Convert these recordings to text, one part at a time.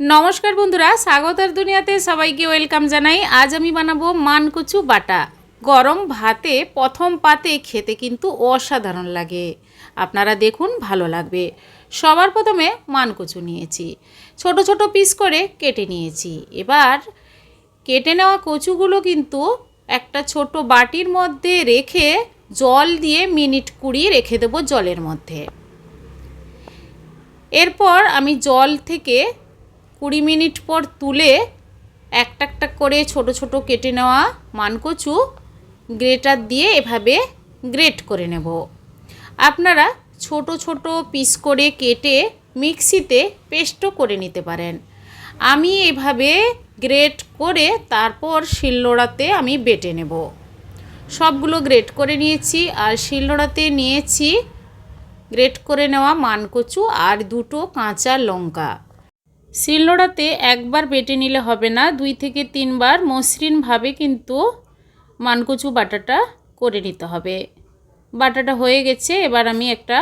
নমস্কার বন্ধুরা স্বাগতের দুনিয়াতে সবাইকে ওয়েলকাম জানাই। আজ আমি বানাবো মানকচু বাটা। গরম ভাতে প্রথম পাতে খেতে কিন্তু অসাধারণ লাগে। আপনারা দেখুন, ভালো লাগবে। সবার প্রথমে মানকচু নিয়েছি। ছোট ছোট পিস করে কেটে নিয়েছি। এবার কেটে নেওয়া কচুগুলো কিন্তু একটা ছোট বাটির মধ্যে রেখে জল দিয়ে মিনিট কুড়ি রেখে দেবো জলের মধ্যে। এরপর আমি জল থেকে কুড়ি মিনিট পর তুলে একটা একটা করে ছোট ছোট কেটে নেওয়া মানকচু গ্রেটার দিয়ে এভাবে গ্রেট করে নেব। আপনারা ছোট ছোট পিস করে কেটে মিক্সিতে পেস্টও করে নিতে পারেন। আমি এভাবে গ্রেট করে তারপর শিলনোড়াতে আমি বেটে নেব। সবগুলো গ্রেট করে নিয়েছি আর শিলনোড়াতে নিয়েছি গ্রেট করে নেওয়া মানকচু আর দুটো কাঁচা লঙ্কা। শিলনোড়াতে একবার বেটে নিলে হবে না, দুই থেকে তিনবার মসৃণভাবে কিন্তু মানকুচু বাটাটা করে নিতে হবে। বাটাটা হয়ে গেছে, এবার আমি একটা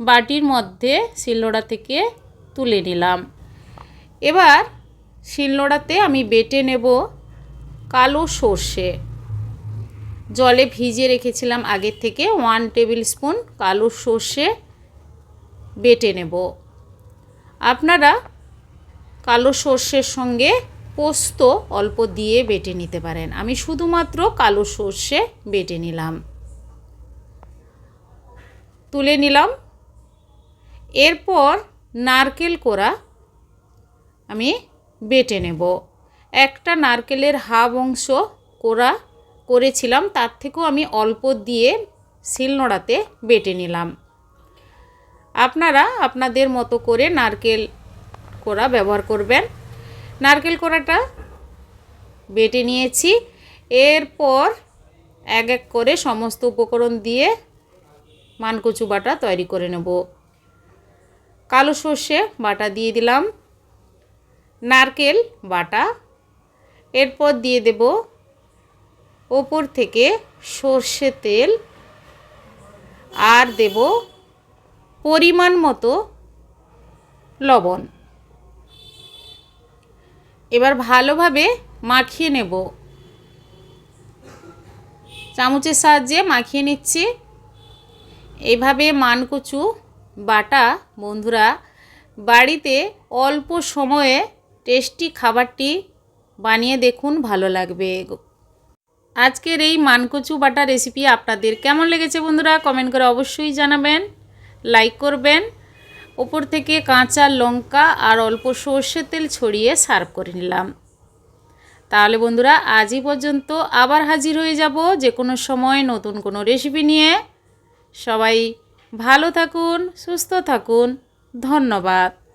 বাটির মধ্যে শিলনোড়া থেকে তুলে নিলাম। এবার শিলনোড়াতে আমি বেটে নেব কালো সর্ষে। জলে ভিজিয়ে রেখেছিলাম আগের থেকে, ওয়ান টেবিল স্পুন কালো সর্ষে বেটে নেব। আপনারা কালো সর্ষের সঙ্গে পোস্ত অল্প দিয়ে বেটে নিতে পারেন। আমি শুধুমাত্র কালো সর্ষে বেটে নিলাম। তুলে নিলাম। এরপর নারকেল কোড়া আমি বেটে নেব। একটা নারকেলের হাফ অংশ কোড়া করেছিলাম, তার থেকেও আমি অল্প দিয়ে শিলনোড়াতে বেটে নিলাম। আপনারা আপনাদের মতো করে নারকেল কোড়া ব্যবহার করবেন। নারকেল কোড়াটা বেটে নিয়েছি। এরপর এক এক করে সমস্ত উপকরণ দিয়ে মানকচু বাটা তৈরি করে নেব। কালো সর্ষে বাটা দিয়ে দিলাম। নারকেল বাটা। এরপর দিয়ে দেব ওপর থেকে সর্ষে তেল। আর দেব পরিমাণ মতো লবণ। এবার ভালোভাবে মাখিয়ে নেব। চামচের সাহায্যে মাখিয়ে নিচ্ছি। এইভাবে মানকচু, বাটা, বন্ধুরা, বাড়িতে অল্প সময়ে টেস্টি খাবারটি বানিয়ে দেখুন, ভালো লাগবে। আজকের এই মানকচু, বাটা রেসিপি আপনাদের কেমন লেগেছে বন্ধুরা, কমেন্ট করে অবশ্যই জানাবেন, লাইক করবেন ওপর থেকে কাঁচা লঙ্কা আর অল্প সর্ষের তেল ছড়িয়ে সার্ভ করে নিলাম। তাহলে বন্ধুরা, আজই পর্যন্ত আবার হাজির হয়ে যাব যে কোনো সময় নতুন কোনো রেসিপি নিয়ে। সবাই ভালো থাকুন, সুস্থ থাকুন। ধন্যবাদ।